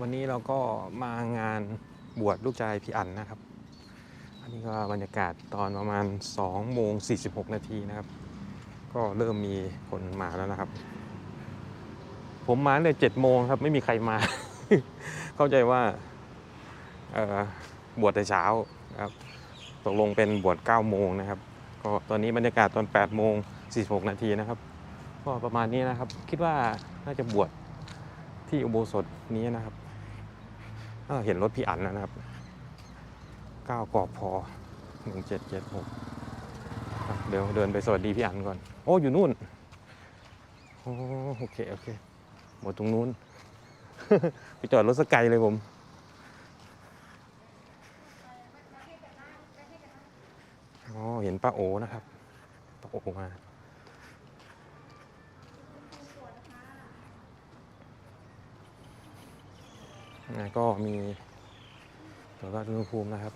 วันนี้เราก็มางานบวชลูกชายพี่อั๋นนะครับ อันนี้ก็บรรยากาศตอนประมาณ2โมง46 นาทีนะครับ ก็เริ่มมีคนมาแล้วนะครับ ผมมาตั้งแต่7โมงครับ ไม่มีใครมา เข้าใจว่าบวชแต่เช้าครับตกลงเป็นบวช9โมงนะครับ ก็ตอนนี้บรรยากาศตอน8โมง46 นาทีนะครับ ก็ประมาณนี้นะครับ คิดว่าน่าจะบวชที่อุโบสถนี้นะครับ เห็นรถพี่อั๋นนะครับ9กอพอ1776 เดี๋ยวเดินไปสวัสดีพี่อั๋นก่อน โอ้อยู่นู่น โอ้โอเค โอเค หมดตรงนู้น ไปจอดรถสกไกลเลยผมอ๋อเห็นป้าโอนะครับป้าโอมา ก็มีตัววัดอุณหภูมินะครับ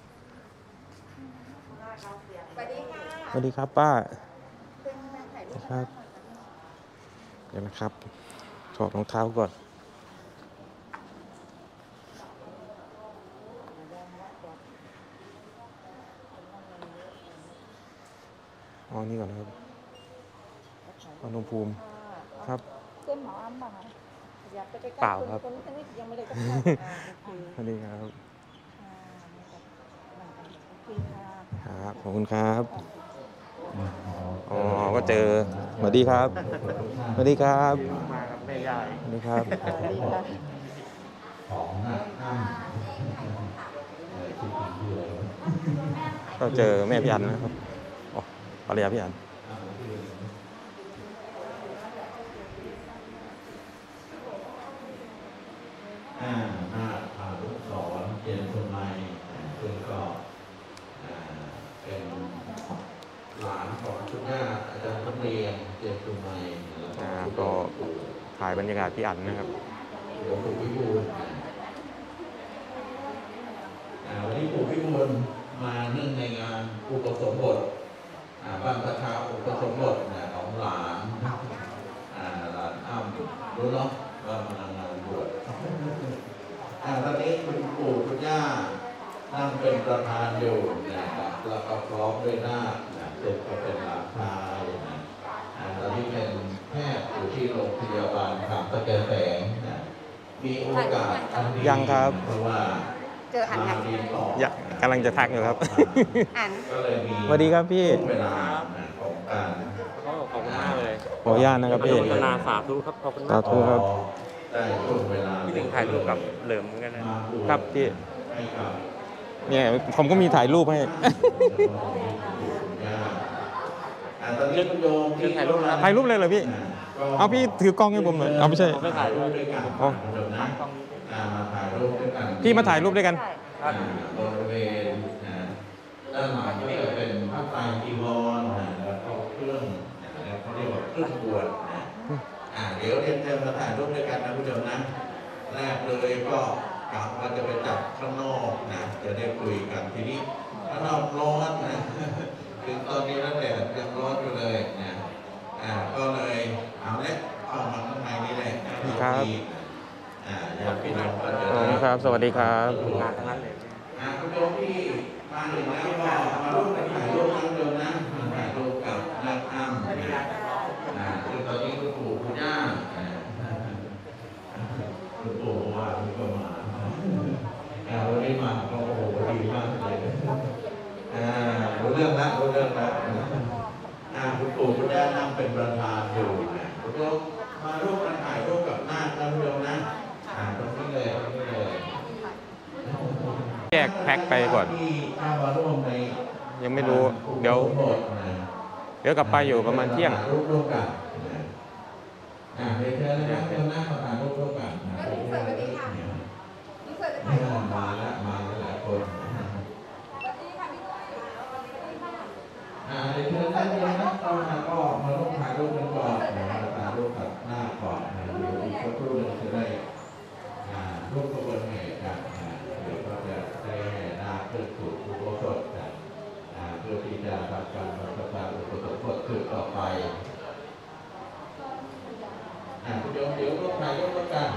สวัสดีค่ะสวัสดีครับป้าเป็นแฟนถ่ายรูปครับ เดี๋ยวนะครับ ถอดรองเท้าก่อนอ๋อนี่ก่อนนะครับอุณหภูมิครับเส้นหมออ้ำบ้างไหม อยากไปใกล้ๆเปล่าครับคนนี้ยังไม่ได้ก็ได้อ่าโอเคสวัสดีครับอ่านี่ก็โอเคค่ะครับขอบคุณครับอ๋อก็เจอสวัสดีครับสวัสดีครับมากับแม่ยายสวัสดีครับ สวัสดีค่ะ ก็เจอแม่พี่อันนะครับอ๋อภรรยาพี่อัน อ่าหน้าพาลูกศรเขียนสมัยซึ่งก็อ่าเป็นหลานของ คุณย่าอาจารย์ทุเรียนเจียนสมัยแล้วอ่าก็ก็ถ่ายบรรยากาศพี่อันนะครับหลวงปู่พิบูลอ่าวันนี้ปู่พิบูลมาเนื่องในงานอุปสมบทอ่าบ้านประชาอุปสมบทนะของหลานอ่าหลานอ้ำรู้เนาะว่ากำลังงานบวชอ่าตอนนี้คุณปู่คุณย่านั่งเป็นประธานอยู่นะครับแล้วก็พร้อมด้วยหน้า เสร็จก็เป็นหลานชายนะอ่าตอนนี้เป็นแพทย์อยู่ที่โรงพยาบาลทางตะแกรงแสงนะมีโอกาสอันดียังครับ เพราะว่าเจออันมานะเรียนต่ออยากกำลังจะทักอยู่ครับ อันก็เลยมีสวัสดีครับพี่ช่วงเวลานะของการก็ขอบคุณมากเลยขออนุญาตนะครับโยพี่มตนาสาธุครับขอบคุณสามากธุ ครับ ได้ช่วงเวลาพี่หนึ่งถ่ายรูปกับเหลิมเหมือนกันนะ มาบวชครับพี่ ให้กับ เนี่ยผมก็มีถ่ายรูปให้อ่า ตอนนี้คุณโยมที่ถ่ายรูปนะครับถ่ายรูปเลยเหรอพี่ เอาพี่ถือกล้องให้ผมหน่อย เอาไม่ใช่ผมไม่ถ่ายรูปด้วยกันอ๋อคุณโยมนะอ่ามาถ่ายรูปด้วยกันพี่มาถ่ายรูปด้วยกันอ่าบริเวณนะด้านหลังก็จะเป็นผ้าไตรจีวรนะแล้วก็เครื่องนะเขาเรียกว่าเครื่องบวชนะอ่าเดี๋ยวเรียนเชิญมาถ่ายรูปด้วยกันนะคุณโยมนะแรกเลยก็กะว่าจะไปจับข้างนอกนะจะได้คุยกันทีนี้ข้างนอกร้อนนะถึงตอนนี้แล้วแดดยังร้อนอยู่เลยนะ อ่าก็เลยเอาละเข้ามาข้างในนี่แหละนะครับ อ่าอยากพี่น้องก็จะขอบได้คุณครับ สวัสดีครับงานทั้งนั้นเลย อ่าคุณโยมที่มาถึงแล้วก็มาร่วมกันถ่ายรูปนั่งเดิมนะมาถ่ายรูปกับนางอ้ำนะอ่าซึ่งตอนนี้คุณปู่คุณย่าอ่าคุณปู่ว่าคุณก็มาอ่าวันนี้มาก็โอ้โหดีมากเลยอ่ารู้เรื่องแล้วรู้เรื่องแล้วอ่าคุณ ปู่คุณย่านั่งเป็นประธานอยู่นะคุณโยมมาร่วมกันถ่ายรูปกับนาคนะคุณโยมนะอ่าตรงนี้เลยตรงนี้เลยแยกแพ็คไปก่อน ที่เข้ามาร่วมในยังไม่รู้ เดี๋ยวเดี๋ยวกลับไปอยู่ประมาณเที่ยง รูปร่วมกันนะอ่าเรียนเชิญนะครับเชิญหน้าประธานรูปร่วมกันนะนี่เคยไปถ่ายรูปมาแล้วมาแล้วหลายคน สวัสดีค่ะพี่ตุ้ยสวัสดีค่ะ อ่าเรียนเชิญท่านเชิญนะเข้ามาก็มาร่วมถ่ายรูปกันก่อนนะมาถ่ายรูปกับหน้าก่อนนะเดี๋ยวอีกสักครู่หนึงจะได้อ่าร่วมขบวนแห่กันนะเดี๋ยวก็จะได้แห่หน้าเพื่อสู่อุโบสถนะอ่าเพื่อที่จะทำการบรรพชาอุปสมบทสืบต่อไปอ่าคุณโยมเดี๋ยวร่วมถ่ายรูปกัน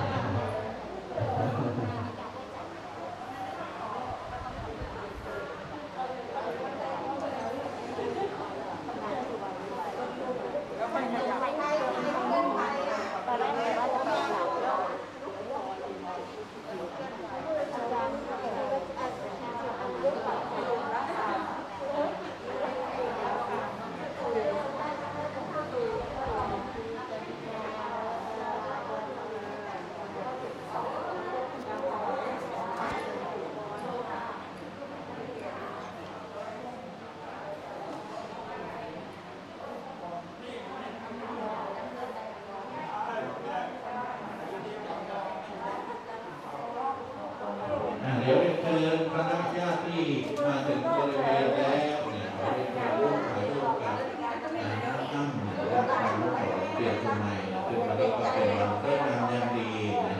ชียงใหม่นะซึ่งวันนี้ก็เป็นวันเริ่มงามยามดีนะ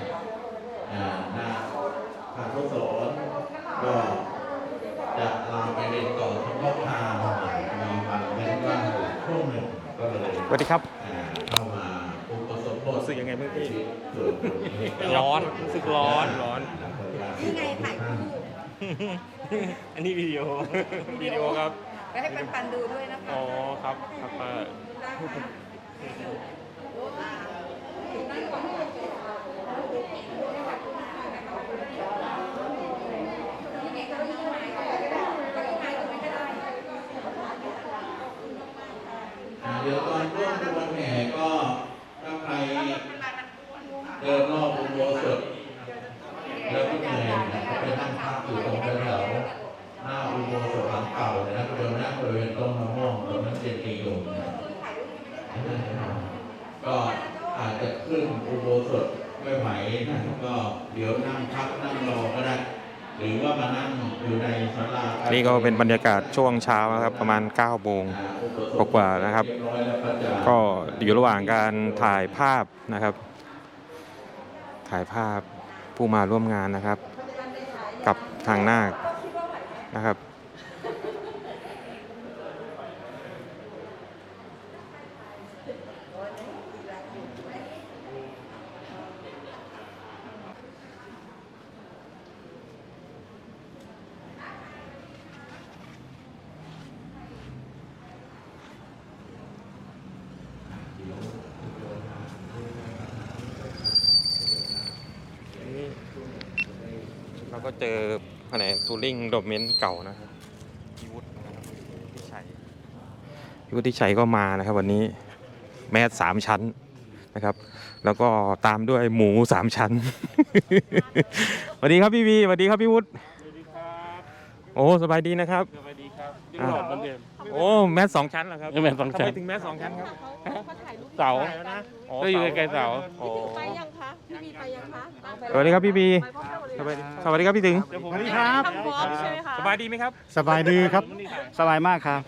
อ่าหน้าพระพุทธสอนก็จะลาไปเรียนต่อเฉพาะทางมีวันเว้นว่างอยู่ช่วงหนึ่งก็เลย ส วัสดีครับอ่าเข้ามาอุปสมบทรู้สึกยังไงบ้างพี่ส่วนบุญร้อนรู้สึกร้อนร้อนนี่ไงถ่ายคู่อันนี้วิดีโอวิดีโอครับไปให้ปันปันๆดูด้วยนะคะอ๋อครับครับป้าอ่าเดี๋ยวตอนร่วมขบวนแห่ก็ถ้าใครเดินรอบอุโบสถแล้วก็เหนื่อยนะก็ไปนั่งพักอยู่ตรงแถวๆหน้าอุโบสถหลังเก่าเลยนะก็เดินนั่งบริเวณต้นมะม่วงตรงนั้นเจดีย์อยู่นะก็อาจจะขึ้นอุโบสถไม่ไหวนะก็เดี๋ยวนั่งพักนั่งรอก็ได้ หรือว่ามานั่งอยู่ในศาลา นี่ นี่ ก็ เป็นบรรยากาศช่วงเช้านะครับประมาณ9โมงกว่านะครับ ก็อยู่ระหว่างการถ่ายภาพนะครับ ถ่ายภาพผู้มาร่วมงานนะครับ กับทางนาคนะครับ นี่เราก็เจอ แผนกทูริงโดเมนเก่านะครับพี่วุฒินะครับพี่ชัยพี่วุฒิชัยก็มานะครับ วันนี้แมสสามชั้นนะครับ แล้วก็ตามด้วยหมูสามชั้นสวัสดีครับพี่วีสวัสดีครับพี่วุฒิสวัสดีครับโอ้สบายดีนะครับสวัสดี ครับอ่าหลอดเหมือนเดิมโอ้แมสสองชั้นเหรอครับเออแมสสองชั้นทำไมถึงแมสสองชั้นครับเสาได้แล้วนะก็อยู่ใกล้ๆเสาโอ้ ไปยังคะพี่บีไปยังคะตามไปสวัสดีครับพี่บีไปพร้อมกันหมดเลยสวัสดีสวัสดีครับพี่ถึงเดี๋ยวผมสวัสดีครับ ทำพร้อมใช่ไหมคะสบายดีไหมครับสบายดีครับ สบายมากครับ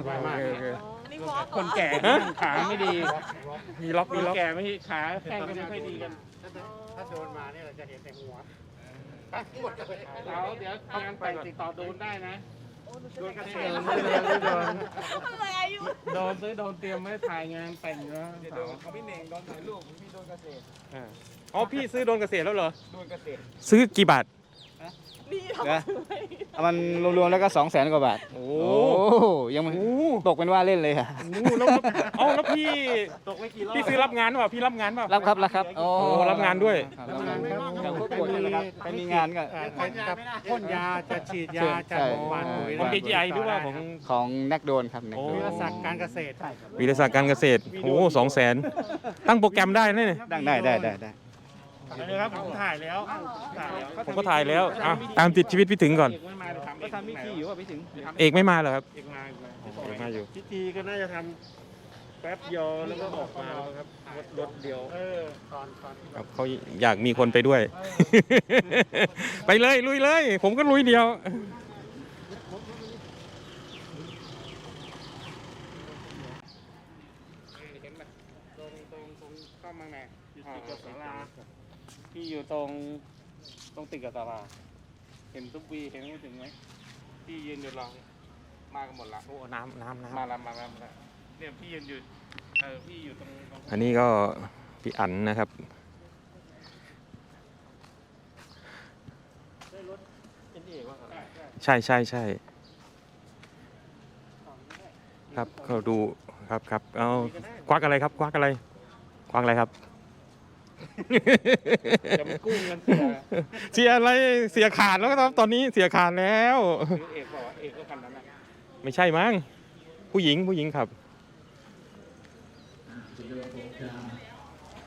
สบายมากอันนี้พร้อมคนแก่ขาไม่ดีมีล็อกคมีนล็อกแก่ไม่ขาแข้งก็ไม่ค่อยดีกันถ้าโดนมาเนี่ยเราจะเห็นแต่หัวเสาเดี๋ยวงานแต่งติดต่อโดนได้นะ โดนกระเทโดยนไม่โดนไม่โดนอะไรอายุโดนซื้อโดนเตรียมไว้ถ่ายงานแต่งแล้วเสาเขาพี่เน่งโดนถ่ายรูปพี่โดนกระเทยอ่าอ๋อพี่ซื้อโดนเกษตรแล้วเหรอโดนกระเทยซื้อกี่บาท นี่ทนะมันรวมๆแล้วก็สองแสนกว่าบาท โอ้โอ้ยังไม่โหตกเป็นว่าเล่นเลยค่ะแล้วเอาแล้วพี่ตกไม่กี่รอบพี่ซื้อรับงานเปล่าพี่รับงานเปล่า รับครับรับครับโอ้โอ้รับงานด้วย ครับรับงานอย่างพวกกดนี่แหละครับไปมีงานก็ใครจะพ่นยาจะฉีดยาจะใช่ หวานปุ๋ยของ DJI หรือว่าของ ของนักโดนครับนักโอ้โดวินทยาศาสตร์การเกษตร วิทยาศาสตร์การเกษตรโอ้สองแสนตั้งโปรแกรมได้นะเนี่ยได้ได้ได้ได้ นะครับผมถ่ายแล้วถ่ายแล้วผมก็ถ่ายแล้วอะตามติดชีวิตพี่ถึงก่อน เอกไม่มาเดี๋ยวทำก็ทำพิธีอยู่ว่าพี่ถึงเอกไม่มาเหรอครับเอกมาอีกมาเอกมาอยู่ พิธีก็น่าจะทำแป๊บเดียวแล้วก็ออกมาแล้วครับรถรถเดียว เออตอนตอนครับเขาอยากมีคนไปด้วย ไปเลยลุยเลย ผมก็ลุยเดียว เห็นไหมตรงตรงตรงเข้ามาแม่อยู่ติดกับศาลา พี่อยู่ตรงตรงติดกับศาลาเห็นทุกวีเห็นไม่ถึงไหมพี่ยืนอยู่รองมากันหมดละโอ้น้ำน้ำน้มาละมาละมาละเนี่ยพี่ยืนอยู่เออพี่อยู่ตรงตรงำอันนี้ก็พี่อั๋นนะครับเป็นที่เอกว่าใช่ใช่ใช่ครับเขาดูครับครับเอาควักอะไรครับ ควักอะไร ควักอะไรครับ จะไม่กู้เงินเสียเสียอะไรเสียขาดแล้วครับตอนนี้เสียขาดแล้วซื้อเอกบอกว่าเอกก็คันนั้นนะไม่ใช่มั้งผู้หญิงผู้หญิงครับ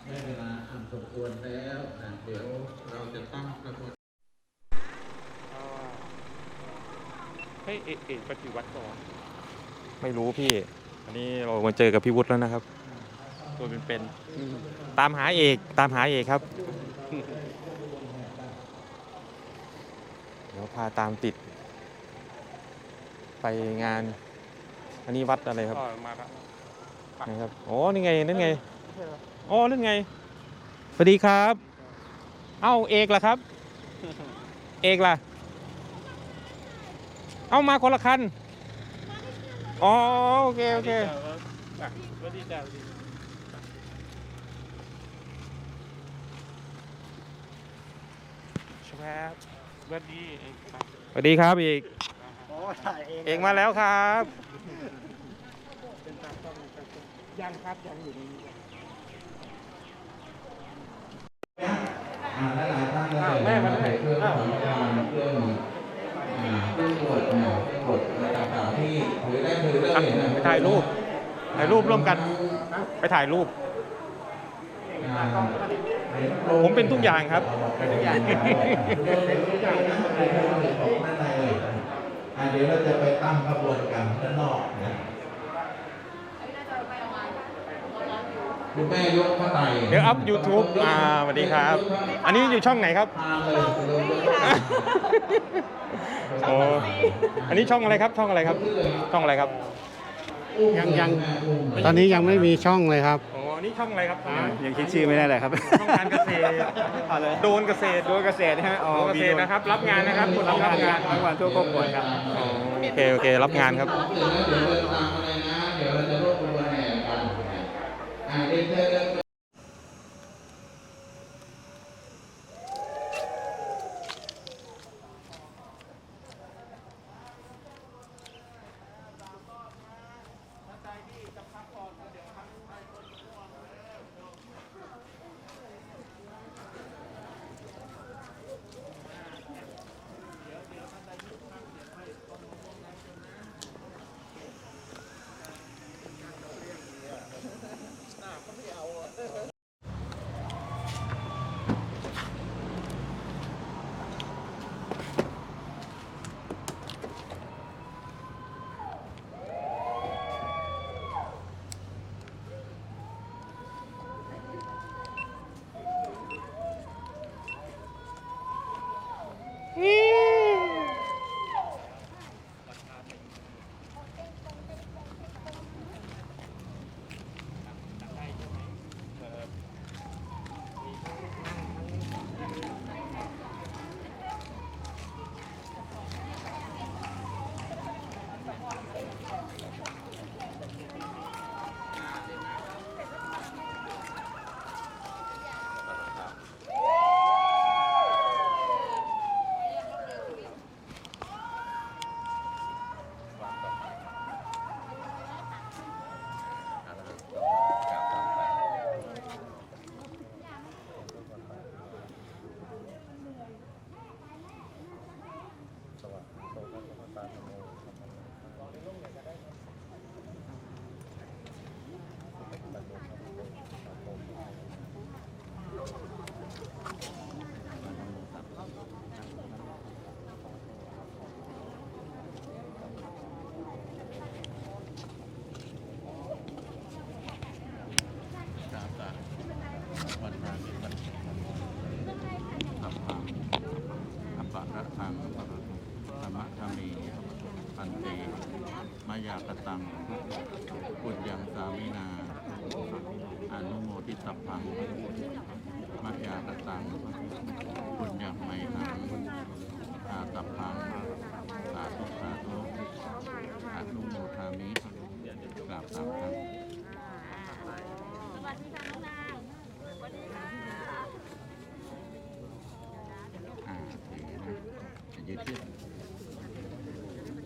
ได้เวลาอันสมควรแล้วนะเดี๋ยวเราจะตั้งกระบวนให้เอกเอกปฏิวัติก่อน ไม่รู้พี่ อันนี้เรามาเจอกับพี่วุฒิแล้วนะครับ ตัวเป็นๆตามหาเอกตามหาเอกครับ เดี๋ยวพาตามติด ไปงาน อันนี้วัดอะไรครับก็มาแล้วนะครับโอ้นี่ไงนั่นไงอ๋อนั่นไงสวัสดีครับ เอ้าเอกล่ะครับ เอกล่ะ เอ้ามาคนละคันอ๋อโอเคโอเค สวัสดีจ้าช แวบสวัสดีเองครับสวัสดีครับเอกโอ้ถ่ายเองเอกมาแล้วครับยังครับยังอยู่ในนี้ อ่าหลายๆท่านก็เลยมาถ่ายเครื่องของการเครื่องอ่าเครื่องตรวจเนี่ยเครื่องตรวจอะไรต่างๆที่ถือได้ถือเลยนะไปถ่ายรูป ถ่ายรูปร่วมกัน ไปถ่ายรูป อ่า ผมเป็นทุกอย่างครับเป็นทุกอย่างอ่าเดี๋ยวเราจะไปตั้งขบวนกันด้านนอกนะคุณแม่ยกพระไตเดี๋ยวอัพ YouTube อ่าสวัสดีครับ อันนี้อยู่ช่องไหนครับโอ้อันนี้ช่องอะไรครับ ช่องอะไรครับ ช่องอะไรครับ ยังยัง ตอนนี้ยังไม่มีช่องเลยครับ นนี้ช่องอะไรครับช่องอะไรยังคิดชื่อไม่ได้เลยครับ ช่องการเกษตรเอาเลย โดนเกษตรโดยเกษตรนะฮะอ๋อโดนเกษตรนะครับ รับงานนะครับคุณรับงานทั้งวันทั่วครอบครัวครับอ๋อโอเคโอเครับงานครับเดี๋ยวเดินตามมาเลยนะเดี๋ยวเราจะรวบรวมแห่กันอ่าเดินเดินวั ตังปุญญังสามินาอนุโมทิสัพพังมายากตังปุญญังไมหังอาสัพพังสาธุสาธุอนุโมทามิกราบสามครั้ง อ่าถือนะจะยืดเยืด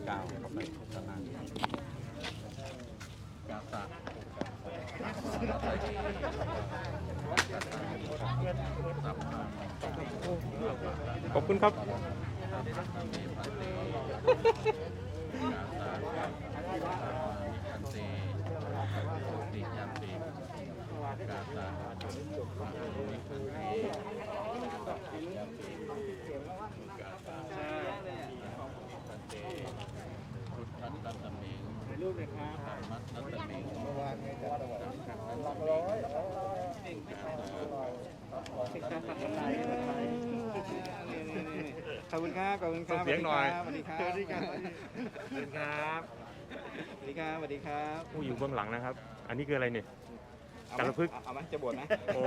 ก้าวเข้าไปข้างหน้าก้าวตา ขอบคุณครับ อันเตติยามติกาตามิคันเตติยามติกาตาคันเตพุ ทธัตตะเมงรูปเลยครับธรรมัตตะเมง เมื่อวานไงจัดวัน ขอบคุณครับ ขอบคุณครับส่งเสียงหน่อยสวัสดีครับสวัสดีครับสวัสดีครับ สวัสดีครับ สวัสดีครับผู้อยู่เบื้องหลังนะครับ อันนี้คืออะไรเนี่ยเอากัไหมลพึกษ์เอาไหมจะบวชไหมโอ้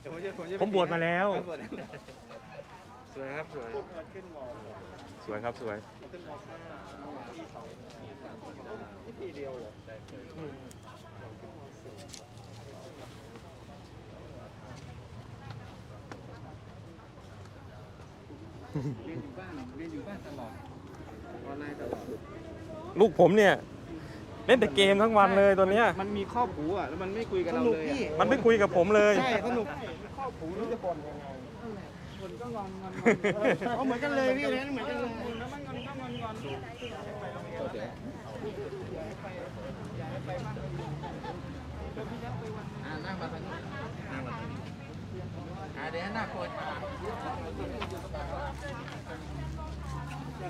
เดี๋ยวผมจะผมจะผมบวชมาแล้วบวชแล้ว สวยครับสวยสวยครับสวยทีเดียวเหรอ เรียนอยู่บ้านเรียนอยู่บ้านตลอดออนไลน์ตลอดลูกผมเนี่ย เล่นแต่เกมทั้งวันเลยตัวเนี้ย มันมีครอบหูอะแล้วมันไม่คุยกับเราเลยอะมันไม่คุยกับผมเลย ใช่สนุกครอบหูรู้จะบ่นยังไงคนก็งอนงอนเอาเหมือนกันเลยพี่เลยเหมือนกันเลยแล้วมันงอนก็งอนงอนอ่านั่งมาทางนี้นั่งมาทางนี้อ่าเดี๋ยวหน้าโคตร เ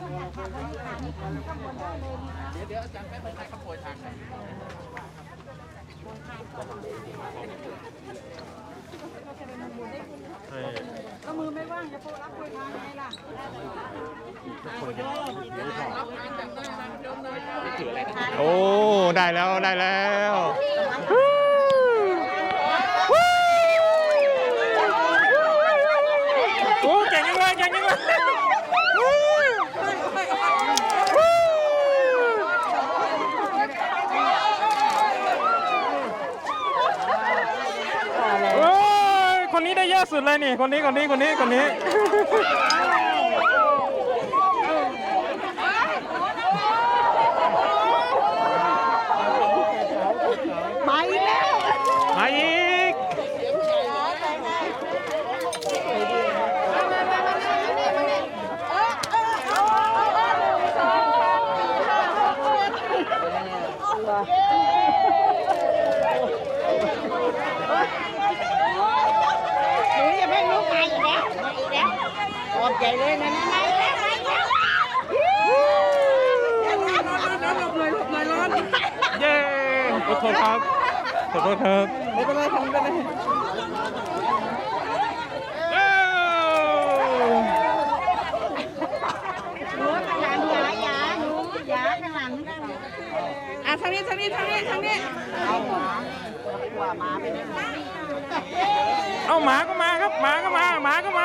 ดี๋ยวเดี๋ยวอาจารย์แป๊บนึงให้ขาโปรยทางหนก็มือไม่ว่างจะโพรับคุยทางไงล่ะโอ้ ได้แล้วได้แล้วโอ้เก่งจังเลยเก่งจังเลยโอ้ยคนนี้ได้เยอะ สุดเลยนี่คนนี้คนนี้คนนี้คนนี้ มาอีกแล้ว มาอีก หนูอย่าเพิ่งลุกมาอีกแล้วมาอีกแล้ว ตอบใจเลยนะมาอีกแล้วมาอีกแล้วร้อนร้อนร้อนร้อนร้อนร้อนร้อนเย้ขอโทษครับ ขอโทษครับไม่เป็นไรทำไม่เป็นไรเอ้าหนูข้างหลังยายาหนูยาข้างหลังอะทางนี้ทางนี้ทางนี้ทางนี้เอาหมาว่าหมาไปไหนเอาหมาก็มาครับหมาก็มาหมาก็มา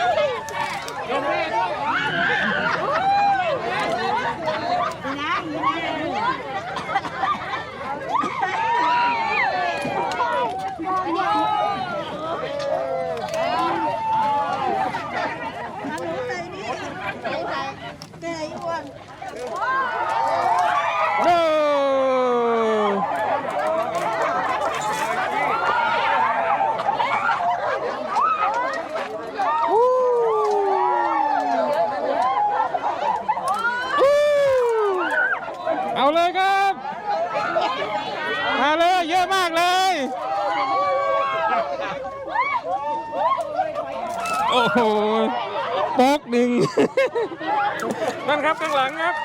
นั่นครับข้างหลังครับ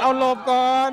เอาหลบก่อน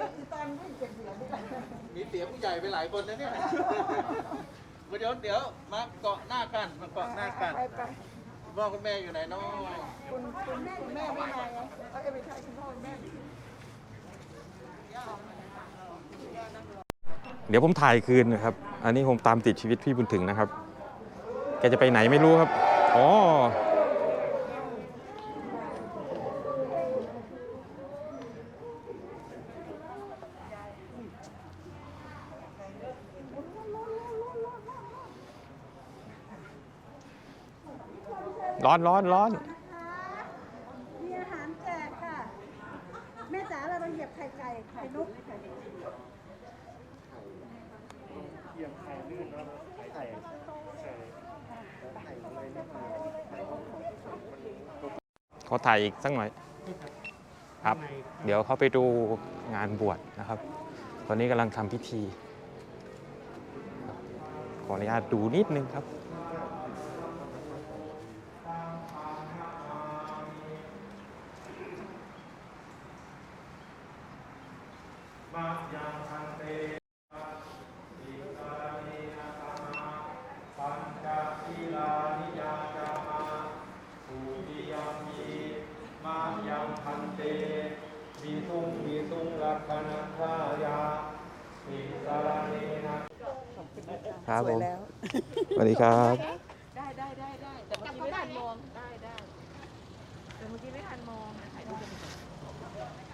ม่มีตอนวิ่งเจ็ดเหรียญนี่แหละมีเสียผู้ใหญ่ไปหลายคนนะเนี่ยเดี๋ยวเดี๋ยวมาเกาะหน้ากันมาเกาะหน้ากันคุณพ่อคุณแม่อยู่ไหนเน้องคุณคุณคุณแม่ไม่มาไงเอ้ยไม่ใช่คุณพ่อคุณแม่เดี๋ยวผมถ่ายคืนนะครับ อันนี้ผมตามติดชีวิตพี่บุญถึงนะครับ แกจะไปไหนไม่รู้ครับ อ๋อ ร้อนร้อนร้อนมีอาหารแจกค่ะ แม่จ๋าเราต้องเหยียบไข่ไก่ไข่นุกขอถ่ายอีกสักหน่อยครับ เดี๋ยวเขาไปดูงานบวชนะครับ ตอนนี้กำลังทำพิธีครับขออนุญาตดูนิดนึงครับครับผมสวัสดี ครับ ได้ได้ได้ได้แต่เมื่อกี้ไม่ทันมองได้ได้แต่เมื่อกี้ไม่ทันมองถ่ายรูปกัน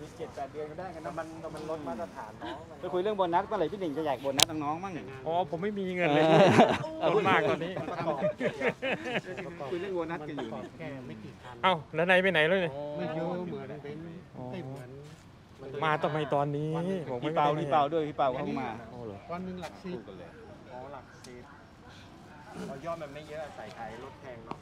มีเจ็ดแปดเดือนก็ได้กันนะมันมันลดมาตรฐานน้องไปคุยเรื่องโบนัสเมื่อไหร่พี่หนิงจะอยากโบนัสน้องๆมั่งอ๋อผมไม่มีเงินเลยลดมากตอนนี้คุยเรื่องโบนัสกันอยู่แค่ไม่กี่คันเอ้าแล้วนายไปไหนแล้วเนี่ยไม่เยอะเหมือนเป็นอ๋อไม่เหมือนมาทำไมตอนนี้บอกไม่พี่เปาได้พี่เปาด้วยพี่เปาเข้ามาอ๋อเหรอวันหนึ่งหลักสิบอ๋อหลักสิบเราย่อมมันไม่เยอะใส่ไข่ลดแพงเนาะ